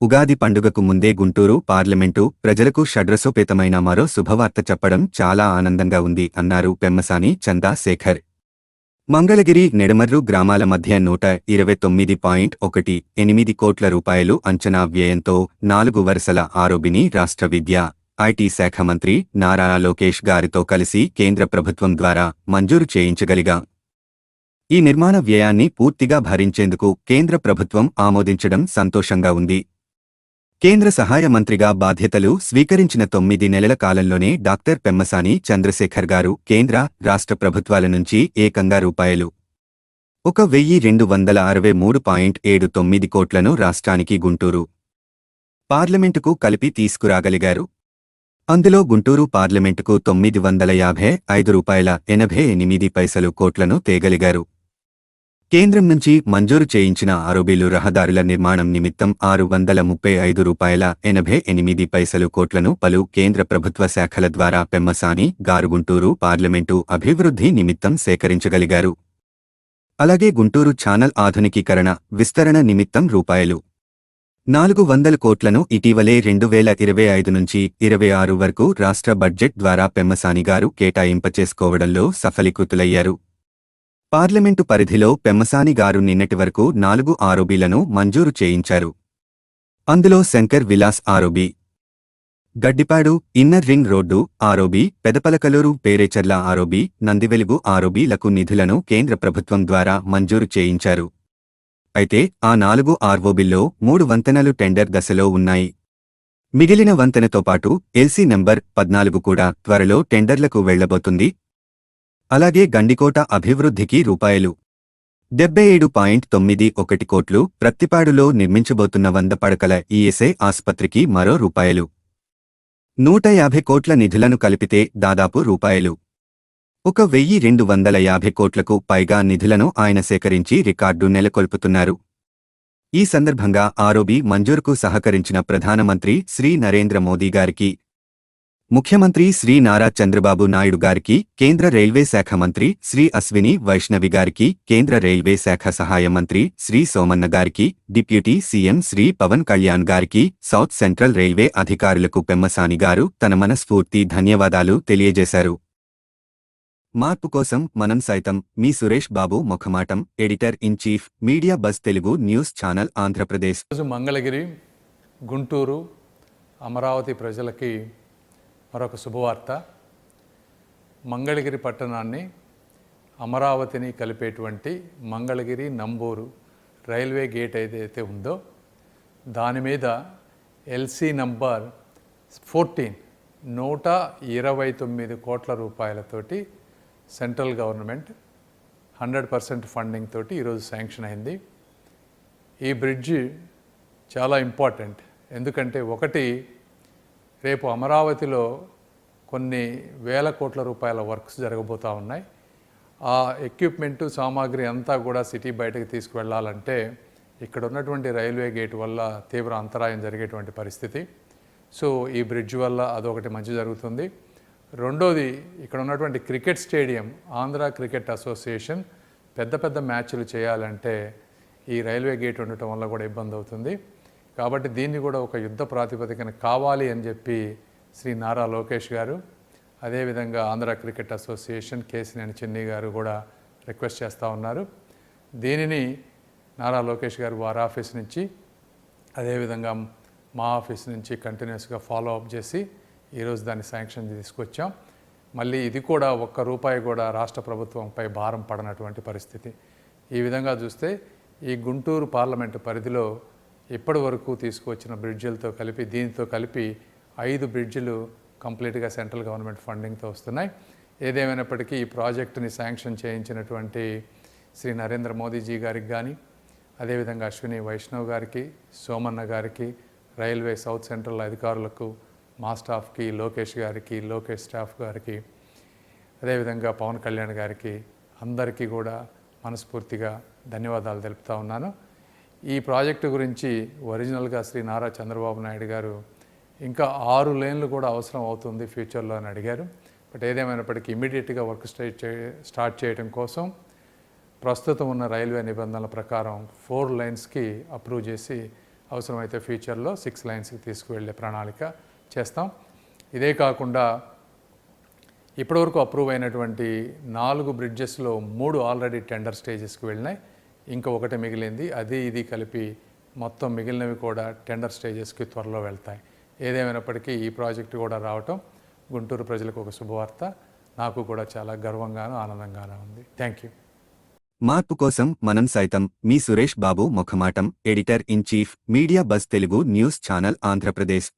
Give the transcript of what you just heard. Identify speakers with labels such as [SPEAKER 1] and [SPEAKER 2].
[SPEAKER 1] ఉగాది పండుగకు ముందే గుంటూరు పార్లమెంటు ప్రజలకు షడ్రసోపేతమైన మరో శుభవార్త చెప్పడం చాలా ఆనందంగా ఉంది అన్నారు పెమ్మసాని చందా శేఖర్ మంగళగిరి నెడమర్రు గ్రామాల మధ్య నూట ఇరవై తొమ్మిది పాయింట్ ఒకటి ఎనిమిది కోట్ల రూపాయలు అంచనా వ్యయంతో నాలుగు వరుసల ఆరోబిని రాష్ట్ర విద్య ఐటీ శాఖ మంత్రి నారా లోకేష్ గారితో కలిసి కేంద్ర ప్రభుత్వం ద్వారా మంజూరు చేయించగలిగా. ఈ నిర్మాణ వ్యయాన్ని పూర్తిగా భరించేందుకు కేంద్ర ప్రభుత్వం ఆమోదించడం సంతోషంగా ఉంది. కేంద్ర సహాయ మంత్రిగా బాధ్యతలు స్వీకరించిన తొమ్మిది నెలల కాలంలోనే డాక్టర్ పెమ్మసాని చంద్రశేఖర్ గారు కేంద్ర రాష్ట్ర ప్రభుత్వాల నుంచి ఏకంగా రూపాయలు. ఒక వెయ్యి రెండు వందల అరవై మూడు పాయింట్ ఏడు తొమ్మిది కోట్లను రాష్ట్రానికి గుంటూరు పార్లమెంటుకు కలిపి తీసుకురాగలిగారు. అందులో గుంటూరు పార్లమెంటుకు తొమ్మిది వందల యాభై ఐదు రూపాయల ఎనభై ఎనిమిది పైసలు కోట్లను తేగలిగారు. కేంద్రం నుంచి మంజూరు చేయించిన ఆరోబీలు రహదారుల నిర్మాణం నిమిత్తం ఆరు వందల ముప్పై ఐదు రూపాయల ఎనభై ఎనిమిది పైసలు కోట్లను పలు కేంద్ర ప్రభుత్వ శాఖల ద్వారా పెమ్మసాని గారు గుంటూరు పార్లమెంటు అభివృద్ధి నిమిత్తం సేకరించగలిగారు. అలాగే గుంటూరు ఛానల్ ఆధునికీకరణ విస్తరణ నిమిత్తం రూపాయలు. నాలుగు వందల కోట్లను ఇటీవలే రెండు వేల ఇరవై ఐదు నుంచి ఇరవై ఆరు వరకు రాష్ట్ర బడ్జెట్ ద్వారా పెమ్మసాని గారు కేటాయింపచేసుకోవడంలో సఫలీకృతులయ్యారు. పార్లమెంటు పరిధిలో పెమ్మసాని గారు నిన్నటి వరకు నాలుగు ఆరోబీలను మంజూరు చేయించారు. అందులో Shankar Vilas ROB Gaddipadu inner ring road ROB Pedapalakaluru Perecherla ROB Nandivelugu ఆరోబీలకు నిధులను కేంద్ర ప్రభుత్వం ద్వారా మంజూరు చేయించారు. అయితే ఆ నాలుగు ఆర్వోబీల్లో మూడు వంతెనలు టెండర్ దశలో ఉన్నాయి. మిగిలిన వంతెనతో పాటు ఎల్సీ నంబర్ పద్నాలుగు కూడా త్వరలో టెండర్లకు వెళ్ళబోతుంది అలాగే గండికోట అభివృద్ధికి రూపాయలు. డెబ్బై ఏడు పాయింట్ తొమ్మిది ఒకటి కోట్లు ప్రత్తిపాడులో నిర్మించబోతున్న వంద పడకల ఈఎస్ఐ ఆస్పత్రికి మరో రూపాయలు. నూట యాభై కోట్ల నిధులను కలిపితే దాదాపు రూపాయలు. ఒక వెయ్యి రెండు వందల యాభై కోట్లకు పైగా నిధులను ఆయన సేకరించి రికార్డు నెలకొల్పుతున్నారు. ఈ సందర్భంగా ఆరోబి మంజూరుకు సహకరించిన ప్రధానమంత్రి శ్రీ నరేంద్ర మోదీ గారికి ముఖ్యమంత్రి శ్రీ నారా చంద్రబాబు నాయుడు గారికి కేంద్ర రైల్వే శాఖ మంత్రి శ్రీ అశ్విని వైష్ణవి గారికి కేంద్ర రైల్వే శాఖ సహాయ మంత్రి శ్రీ సోమన్న గారికి డిప్యూటీ సీఎం శ్రీ పవన్ కళ్యాణ్ గారికి సౌత్ సెంట్రల్ రైల్వే అధికారులకు పెమ్మసాని గారు తన మనస్ఫూర్తి ధన్యవాదాలు తెలియజేశారు. మార్పు కోసం మనం సైతం మీ Suresh Babu ముఖమాటం editor in chief media bus Telugu news channel Andhra Pradesh.
[SPEAKER 2] Mangalagiri Guntur Amaravati ప్రజలకి మరొక శుభవార్త. మంగళగిరి పట్టణాన్ని అమరావతిని కలిపేటువంటి మంగళగిరి నంబూరు రైల్వే గేట్ ఏదైతే ఉందో దాని మీద ఎల్సీ నంబర్ ఫోర్టీన్ నూట ఇరవై తొమ్మిది కోట్ల రూపాయలతోటి central government hundred percent funding తోటి ఈరోజు శాంక్షన్ అయింది. ఈ బ్రిడ్జి చాలా ఇంపార్టెంట్. ఎందుకంటే ఒకటి రేపు అమరావతిలో కొన్ని వేల కోట్ల రూపాయల వర్క్స్ జరగబోతూ ఉన్నాయి. ఆ ఎక్విప్మెంటు సామాగ్రి అంతా కూడా సిటీ బయటకు తీసుకువెళ్ళాలంటే ఇక్కడ ఉన్నటువంటి రైల్వే గేట్ వల్ల తీవ్ర అంతరాయం జరిగేటువంటి పరిస్థితి. సో ఈ బ్రిడ్జ్ వల్ల అదొకటి మంచి జరుగుతుంది. రెండోది ఇక్కడ ఉన్నటువంటి cricket stadium Andhra cricket association పెద్ద పెద్ద మ్యాచ్లు చేయాలంటే ఈ రైల్వే గేట్ ఉండటం వల్ల కూడా ఇబ్బంది అవుతుంది. కాబట్టి దీన్ని కూడా ఒక యుద్ధ ప్రాతిపదికన కావాలి అని చెప్పి శ్రీ నారా లోకేష్ గారు అదేవిధంగా ఆంధ్ర క్రికెట్ అసోసియేషన్ కేసినేని చెన్నీ గారు కూడా రిక్వెస్ట్ చేస్తూ ఉన్నారు. దీనిని నారా లోకేష్ గారు వారి ఆఫీస్ నుంచి అదేవిధంగా మా ఆఫీస్ నుంచి కంటిన్యూస్గా ఫాలో అప్ చేసి ఈరోజు దాన్ని శాంక్షన్ తీసుకొచ్చాం. మళ్ళీ ఇది కూడా ఒక్క రూపాయి కూడా రాష్ట్ర ప్రభుత్వంపై భారం పడనటువంటి పరిస్థితి. ఈ విధంగా చూస్తే ఈ గుంటూరు పార్లమెంటు పరిధిలో ఇప్పటి వరకు తీసుకువచ్చిన బ్రిడ్జిలతో కలిపి దీనితో కలిపి ఐదు బ్రిడ్జిలు కంప్లీట్గా సెంట్రల్ గవర్నమెంట్ ఫండింగ్తో వస్తున్నాయి. ఏదేమైనప్పటికీ ఈ ప్రాజెక్టుని శాంక్షన్ చేయించినటువంటి శ్రీ నరేంద్ర మోదీజీ గారికి కానీ అదేవిధంగా అశ్విని వైష్ణవ్ గారికి సోమన్న గారికి రైల్వే సౌత్ సెంట్రల్ అధికారులకు మా స్టాఫ్కి లోకేష్ గారికి లోకేష్ స్టాఫ్ గారికి అదేవిధంగా పవన్ కళ్యాణ్ గారికి అందరికీ కూడా మనస్ఫూర్తిగా ధన్యవాదాలు తెలుపుతా ఉన్నాను. ఈ ప్రాజెక్టు గురించి ఒరిజినల్గా శ్రీ నారా చంద్రబాబు నాయుడు గారు ఇంకా ఆరు లేన్లు కూడా అవసరం అవుతుంది ఫ్యూచర్లో అని అడిగారు. బట్ ఏదేమైనప్పటికీ ఇమీడియట్గా వర్క్ స్టార్ట్ చే స్టార్ట్ చేయడం కోసం ప్రస్తుతం ఉన్న రైల్వే నిబంధనల ప్రకారం ఫోర్ లైన్స్కి అప్రూవ్ చేసి అవసరమైతే ఫ్యూచర్లో సిక్స్ లైన్స్కి తీసుకువెళ్ళే ప్రణాళిక చేస్తాం. ఇదే కాకుండా ఇప్పటివరకు అప్రూవ్ అయినటువంటి నాలుగు బ్రిడ్జెస్లో మూడు ఆల్రెడీ టెండర్ స్టేజెస్కి వెళ్ళినాయి. ఇంకా ఒకటి మిగిలింది. అది ఇది కలిపి మొత్తం మిగిలినవి కూడా టెండర్ స్టేజెస్కి త్వరలో వెళ్తాయి. ఏదేమైనప్పటికీ ఈ ప్రాజెక్టు కూడా రావటం గుంటూరు ప్రజలకు ఒక శుభవార్త. నాకు కూడా చాలా గర్వంగాను ఆనందంగానూ ఉంది. Thank you.
[SPEAKER 1] మార్పు కోసం మనం సైతం మీ Suresh Babu Mukhamatam editor in chief media bus Telugu news channel Andhra Pradesh.